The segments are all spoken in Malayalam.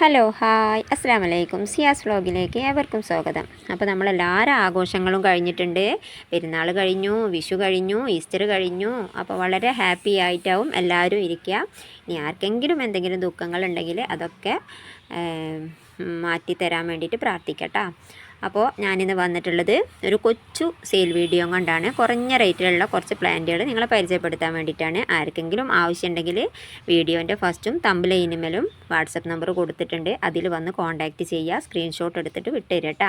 Hello hi. അസ്സാം വലൈക്കും സിയാസ് വ്ലോഗിലേക്ക് ഏവർക്കും സ്വാഗതം. അപ്പോൾ നമ്മളെല്ലാവരും ആഘോഷങ്ങളും കഴിഞ്ഞിട്ടുണ്ട്. പെരുന്നാൾ കഴിഞ്ഞു വിഷു കഴിഞ്ഞു ഈസ്റ്റർ കഴിഞ്ഞു. അപ്പോൾ വളരെ ഹാപ്പി ആയിട്ടാവും എല്ലാവരും ഇരിക്കുക. ഇനി ആർക്കെങ്കിലും എന്തെങ്കിലും ദുഃഖങ്ങളുണ്ടെങ്കിൽ അതൊക്കെ മാറ്റി തരാൻ വേണ്ടിയിട്ട് പ്രാർത്ഥിക്കട്ടോ. അപ്പോൾ ഞാനിന്ന് വന്നിട്ടുള്ളത് ഒരു കൊച്ചു സെയിൽ വീഡിയോ കൊണ്ടാണ്. കുറഞ്ഞ റേറ്റിലുള്ള കുറച്ച് പ്ലാന്റുകൾ നിങ്ങളെ പരിചയപ്പെടുത്താൻ വേണ്ടിയിട്ടാണ്. ആർക്കെങ്കിലും ആവശ്യമുണ്ടെങ്കിൽ വീഡിയോന്റെ ഫസ്റ്റും തമ്പിലൈനുമേലും വാട്സപ്പ് നമ്പർ കൊടുത്തിട്ടുണ്ട്. അതിൽ വന്ന് കോൺടാക്റ്റ് ചെയ്യുക. സ്ക്രീൻഷോട്ട് എടുത്തിട്ട് വിട്ടുതരട്ടാ.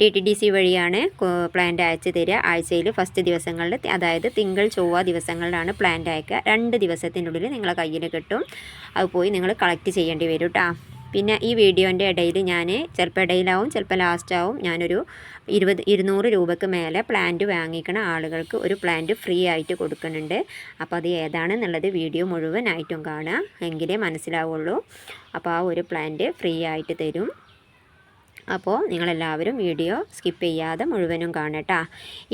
ഡി ടി ഡി സി വഴിയാണ് പ്ലാന്റ് അയച്ചു തരിക. ആഴ്ചയിൽ ഫസ്റ്റ് ദിവസങ്ങളിൽ അതായത് തിങ്കൾ ചൊവ്വ ദിവസങ്ങളിലാണ് പ്ലാന്റ് അയക്കുക. രണ്ട് ദിവസത്തിനുള്ളിൽ നിങ്ങളെ കയ്യിൽ കിട്ടും. അത് പോയി നിങ്ങൾ കളക്ട് ചെയ്യേണ്ടി വരും കേട്ടോ പിന്നെ ഈ വീഡിയോന്റെ ഇടയിൽ ഞാൻ ചിലപ്പോൾ ഇടയിലാവും ചിലപ്പോൾ ലാസ്റ്റാവും. ഞാനൊരു ഇരുപത് ഇരുന്നൂറ് രൂപയ്ക്ക് മേലെ പ്ലാന്റ് വാങ്ങിക്കണ ആളുകൾക്ക് ഒരു പ്ലാന്റ് ഫ്രീ ആയിട്ട് കൊടുക്കുന്നുണ്ട്. അപ്പോൾ അത് ഏതാണെന്നുള്ളത് വീഡിയോ മുഴുവനായിട്ടും കാണുക. എങ്കിലേ മനസ്സിലാവുള്ളൂ. അപ്പോൾ ആ ഒരു പ്ലാന്റ് ഫ്രീ ആയിട്ട് തരും. അപ്പോൾ നിങ്ങളെല്ലാവരും വീഡിയോ സ്കിപ്പ് ചെയ്യാതെ മുഴുവനും കാണട്ടാ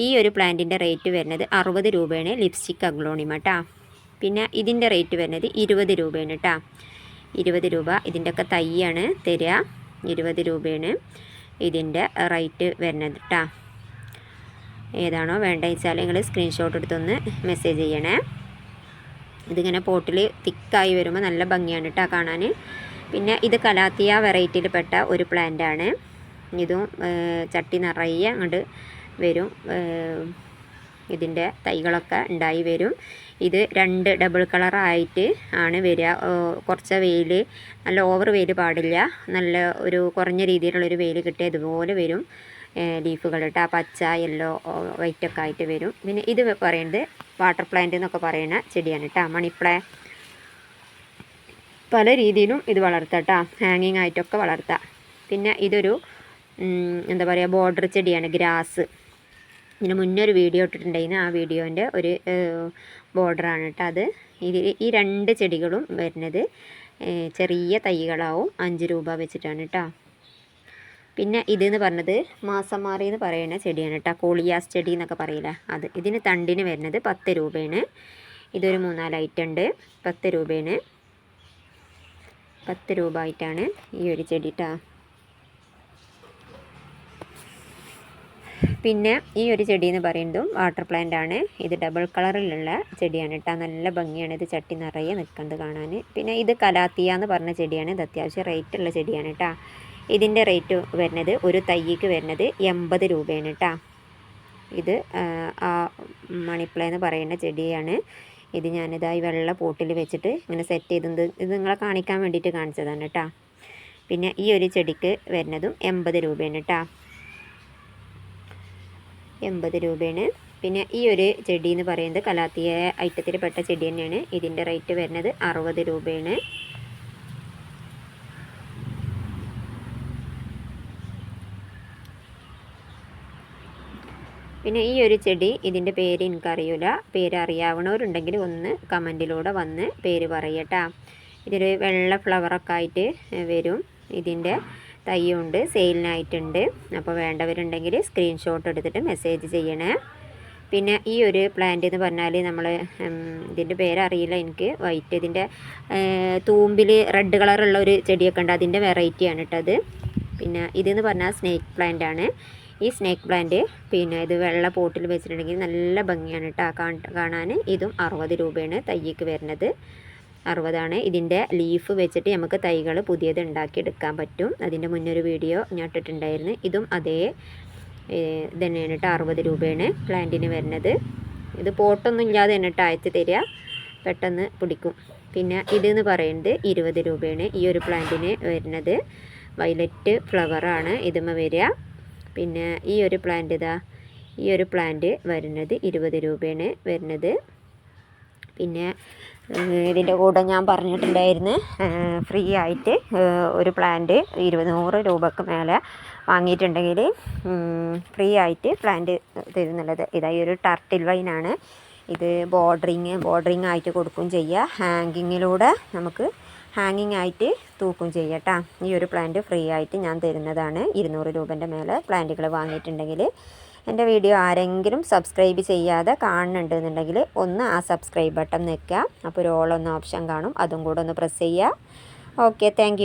ഈ ഒരു പ്ലാന്റിന്റെ റേറ്റ് വരുന്നത് അറുപത് രൂപയാണ് ലിപ്സ്റ്റിക് അഗ്ലോണിമ പിന്നെ ഇതിന്റെ റേറ്റ് വരുന്നത് ഇരുപത് രൂപയാണ് കേട്ടോ ഇരുപത് രൂപ. ഇതിന്റെയൊക്കെ തൈയാണ് തരിക. ഇരുപത് രൂപയാണ് ഇതിന്റെ റേറ്റ് വരുന്നത് കേട്ടോ ഏതാണോ വേണ്ട വെച്ചാൽ നിങ്ങൾ സ്ക്രീൻഷോട്ട് എടുത്തൊന്ന് മെസ്സേജ് ചെയ്യണേ. ഇതിങ്ങനെ പോട്ടിൽ തിക്കായി വരുമ്പോൾ നല്ല ഭംഗിയാണ് കേട്ടോ കാണാൻ. പിന്നെ ഇത് കലാത്തിയ വെറൈറ്റിയിൽ പെട്ട ഒരു പ്ലാന്റ് ആണ് ഇതും ചട്ടി നിറയെ അങ്ങോട്ട് വരും. ഇതിന്റെ തൈകളൊക്കെ ഉണ്ടായി വരും. ഇത് രണ്ട് ഡബിൾ കളറായിട്ട് ആണ് വരിക. കുറച്ച് വെയിൽ നല്ല ഓവർ വെയിൽ പാടില്ല. നല്ല ഒരു കുറഞ്ഞ രീതിയിലുള്ളൊരു വെയിൽ കിട്ടിയ ഇതുപോലെ വരും. ലീഫുകൾ കേട്ടോ പച്ച യെല്ലോ വൈറ്റ് ഒക്കെ ആയിട്ട് വരും. പിന്നെ ഇത് പറയുന്നത് വാട്ടർ പ്ലാന്റ് എന്നൊക്കെ പറയുന്ന ചെടിയാണ് കേട്ടോ മണിപ്ലേ പല രീതിയിലും ഇത് വളർത്താം കേട്ടോ ഹാങ്ങിങ് ആയിട്ടൊക്കെ വളർത്താം. പിന്നെ ഇതൊരു എന്താ പറയുക ബോർഡർ ചെടിയാണ് ഗ്രാസ് ഇതിന് മുന്നേ ഒരു വീഡിയോ ഇട്ടിട്ടുണ്ടായിരുന്നു. ആ വീഡിയോന്റെ ഒരു ബോർഡറാണ് കേട്ടോ അത്. ഈ രണ്ട് ചെടികളും വരുന്നത്. ചെറിയ തൈകളാവും. അഞ്ച് രൂപ വെച്ചിട്ടാണ് കേട്ടോ. പിന്നെ ഇതെന്ന് പറഞ്ഞത് മാസം മാറി എന്ന് പറയുന്ന ചെടിയാണ് കേട്ടോ. കോളിയാസ് ചെടി എന്നൊക്കെ പറയില്ല? അത് ഇതിന് തണ്ടിന് വരുന്നത് പത്ത് രൂപയാണ്. ഇതൊരു മൂന്നാൽ ഐറ്റം ഉണ്ട്. പത്ത് രൂപയാണ്. പത്ത് രൂപ ആയിട്ടാണ് ഈ ഒരു ചെടി ട്ടാ പിന്നെ ഈ ഒരു ചെടി എന്ന് പറയുന്നതും വാട്ടർ പ്ലാന്റ് ആണ്. ഇത് ഡബിൾ കളറിലുള്ള ചെടിയാണ് കേട്ടോ. നല്ല ഭംഗിയാണ് ഇത് ചട്ടി നിറയെ നിൽക്കുന്നത് കാണാൻ. പിന്നെ ഇത് കലാത്തിയ എന്ന് പറഞ്ഞ ചെടിയാണ്. ഇത് അത്യാവശ്യം റേറ്റ് ഉള്ള ചെടിയാണ് കേട്ടോ. ഇതിന്റെ റേറ്റ് വരുന്നത് ഒരു തൈക്ക് വരുന്നത് എൺപത് രൂപയാണ് കേട്ടോ. ഇത് ആ, മണിപ്ല എന്ന് പറയുന്ന ചെടിയാണ്. ഇത് ഞാനിതായി വെള്ള പോട്ടിൽ വെച്ചിട്ട് ഇങ്ങനെ സെറ്റ് ചെയ്തത്. ഇത് നിങ്ങളെ കാണിക്കാൻ വേണ്ടിയിട്ട് കാണിച്ചതാണ് കേട്ടോ. പിന്നെ ഈ ഒരു ചെടിക്ക് വരുന്നതും എൺപത് രൂപയാണ് കേട്ടോ. എൺപത് രൂപയാണ്. പിന്നെ ഈ ഒരു ചെടി എന്ന് പറയുന്നത് കലാത്തിയ ഐറ്റത്തിൽ പെട്ട ചെടി തന്നെയാണ്. ഇതിന്റെ റേറ്റ് വരുന്നത് അറുപത് രൂപയാണ്. പിന്നെ ഈ ഒരു ചെടി ഇതിന്റെ പേര് എനിക്കറിയില്ല പേര് അറിയാവുന്നവരുണ്ടെങ്കിൽ ഒന്ന് കമന്റിലൂടെ വന്ന് പേര് പറയട്ടാ ഇതൊരു വെള്ള ഫ്ലവറൊക്കെ ആയിട്ട് വരും. ഇതിന്റെ തൈയുണ്ട് സെയിലിനായിട്ടുണ്ട്. അപ്പോൾ വേണ്ടവരുണ്ടെങ്കിൽ സ്ക്രീൻഷോട്ട് എടുത്തിട്ട് മെസ്സേജ് ചെയ്യണേ. പിന്നെ ഈ ഒരു പ്ലാന്റ് എന്ന് പറഞ്ഞാൽ നമ്മൾ ഇതിന്റെ പേരറിയില്ല എനിക്ക്. വൈറ്റ് ഇതിന്റെ തൂമ്പിൽ റെഡ് കളറുള്ള ഒരു ചെടിയൊക്കെ ഉണ്ട്. അതിന്റെ വെറൈറ്റിയാണ് കേട്ടത് പിന്നെ ഇതെന്ന് പറഞ്ഞാൽ സ്നേക്ക് പ്ലാന്റ് ആണ്. ഈ സ്നേക്ക് പ്ലാന്റ് പിന്നെ ഇത് വെള്ള പോട്ടിൽ വെച്ചിട്ടുണ്ടെങ്കിൽ നല്ല ഭംഗിയാണ് കേട്ടോ. കാണാൻ ഇതും അറുപത് രൂപയാണ് തയ്യക്ക് വരുന്നത്. അറുപതാണ്. ഇതിന്റെ ലീഫ് വെച്ചിട്ട് നമുക്ക് തൈകൾ പുതിയത് ഉണ്ടാക്കിയെടുക്കാൻ പറ്റും. അതിന്റെ മുന്നൊരു വീഡിയോ ഞാൻ ഇട്ടിട്ടുണ്ടായിരുന്നു. ഇതും അതേ ഏഹ്, ഇത് തന്നെയാണ് കേട്ടോ അറുപത് രൂപയാണ് പ്ലാന്റിന് വരുന്നത്. ഇത് പോട്ടൊന്നും ഇല്ലാതെ തന്നെ കേട്ടോ അയച്ച് തരിക. പെട്ടെന്ന് പിടിക്കും. പിന്നെ ഇതെന്ന് പറയുന്നത് ഇരുപത് രൂപയാണ് ഈ ഒരു പ്ലാന്റിന് വരുന്നത്. വയലറ്റ് ഫ്ലവറാണ് ഇതുമ്മ വരിക. പിന്നെ ഈ ഒരു പ്ലാന്റ് ഇതാ ഈ ഒരു പ്ലാന്റ് വരുന്നത് ഇരുപത് രൂപയാണ് വരുന്നത്. പിന്നെ ഇതിന്റെ കൂടെ ഞാൻ പറഞ്ഞിട്ടുണ്ടായിരുന്നു ഫ്രീ ആയിട്ട് ഒരു പ്ലാന്റ് ഇരുപത് നൂറ് രൂപക്ക് മേലെ വാങ്ങിയിട്ടുണ്ടെങ്കിൽ ഫ്രീ ആയിട്ട് പ്ലാന്റ് തരുന്നുള്ളത്. ഇതായി ഒരു ടർട്ടിൽ വൈനാണ് ഇത് ബോർഡറിങ് ബോർഡറിങ് ആയിട്ട് കൊടുക്കും ചെയ്യുക ഹാങ്കിങ്ങിലൂടെ നമുക്ക് ഹാങ്ങിങ് ആയിട്ട് തൂക്കും ചെയ്യട്ടാ ഈ ഒരു പ്ലാന്റ് ഫ്രീ ആയിട്ട് ഞാൻ തരുന്നതാണ്. ഇരുന്നൂറ് രൂപന്റെ മേലെ പ്ലാന്റുകൾ വാങ്ങിയിട്ടുണ്ടെങ്കിൽ എന്റെ വീഡിയോ ആരെങ്കിലും സബ്സ്ക്രൈബ് ചെയ്യാതെ കാണുന്നുണ്ട് എന്നുണ്ടെങ്കിൽ ഒന്ന് ആ സബ്സ്ക്രൈബ് ബട്ടൺ നിൽക്കുക. അപ്പോൾ ഒരു ഓൾ എന്ന ഓപ്ഷൻ കാണും. അതും കൂടെ ഒന്ന് പ്രസ് ചെയ്യുക. Okay thank